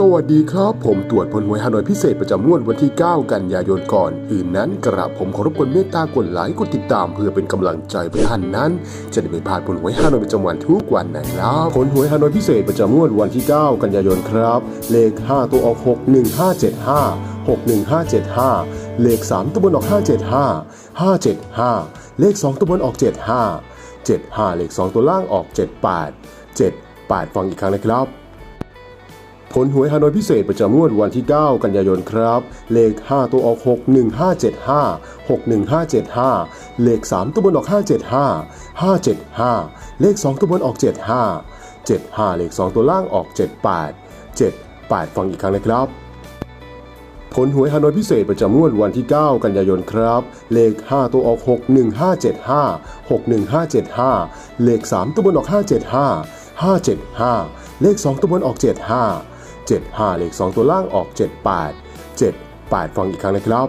สวัสดีครับ ผมตรวจผลหวยฮานอยพิเศษประจำงวดวันที่ 9 กันยายนก่อน อื่นนั้นกระผมขอรบกวนเมตตากดไลค์กดติดตามเพื่อเป็นกำลังใจให้ท่านนั้น จะได้ไม่พลาดผลหวยฮานอยประจำวันทุกวันนะครับผลหวยฮานอยพิเศษประจำงวดวันที่ 9 กันยายนครับ เลข 5 ตัวออก 61575 61575 เลข 3ตัวบนออก 575 575 เลข 2ตัวบนออก 75 75 เลข 2 ตัวล่างออก 78 78 ฟังอีกครั้งนะครับ ผลหวยฮานอยพิเศษประจำงวดวันที่ 9 กันยายนครับ เลข 5 ตัวออก 61575 61575 เลข 3 ตัวบนออก 575 575 เลข 2 ตัวบนออก 75 75 เลข 2 ตัวล่างออก 78 78 ฟังอีกครั้งนะครับผลหวยฮานอยพิเศษประจำงวดวันที่ 9 กันยายนครับ เลข 5 ตัวออก 61575 61575 เลข 3 ตัวบนออก 575 575 เลข 2 ตัวบนออก 75 75 เลข 2 ตัวล่างออก 78 78 ฟังอีกครั้งนะครับ